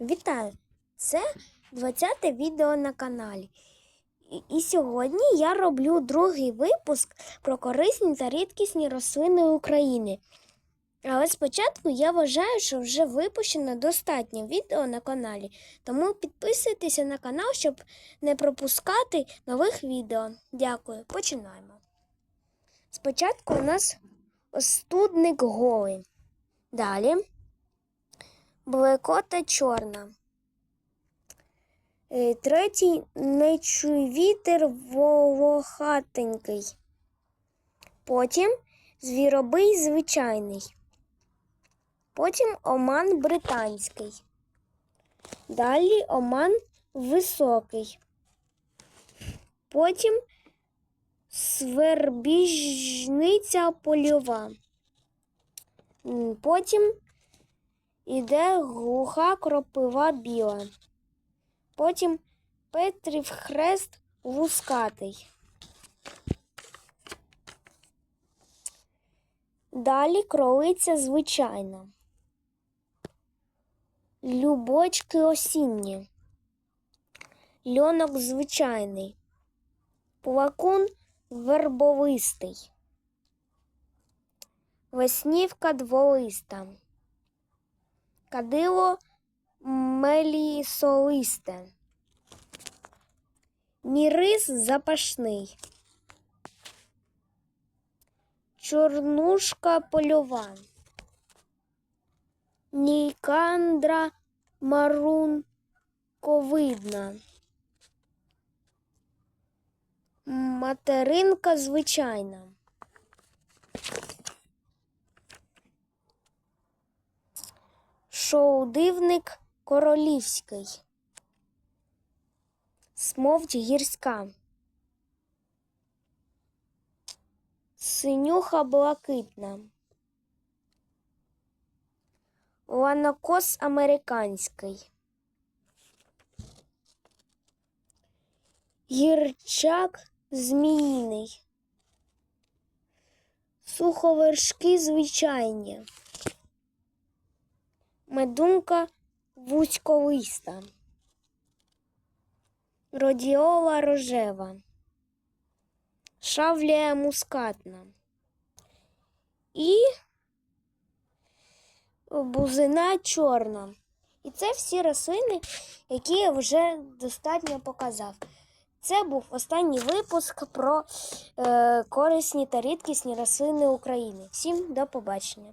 Вітаю! Це 20-те відео на каналі. І, і сьогодні я роблю другий випуск про корисні та рідкісні рослини України. Але спочатку я вважаю, що вже випущено достатньо відео на каналі, тому підписуйтеся на канал, щоб не пропускати нових відео. Дякую, починаємо. Спочатку у нас остудник голий. Далі Блекота чорна. Е, Третій нечуй вітер волохатенький. Потім звіробий звичайний. Потім оман британський. Далі оман високий. Потім свербіжниця польова. Потім іде глуха кропива біла. Потім Петрів хрест лускатий. Далі кролиця звичайна. Любочки осінні. Льонок звичайний. Плакун вербовистий. Веснівка дволиста. Кадило мелісолисте. Мірис запашний. Чорнушка польова. Нікандра марунковидна. Материнка звичайна. Шоудивник королівський. Смовдь гірська. Синюха блакитна. Ланокос американський. Гірчак зміїний. Суховершки звичайні. Медунка вузьколиста. Родіола рожева. Шавлія мускатна. І бузина чорна. І це всі рослини, які я вже достатньо показав. Це був останній випуск про е, корисні та рідкісні рослини України. Всім до побачення!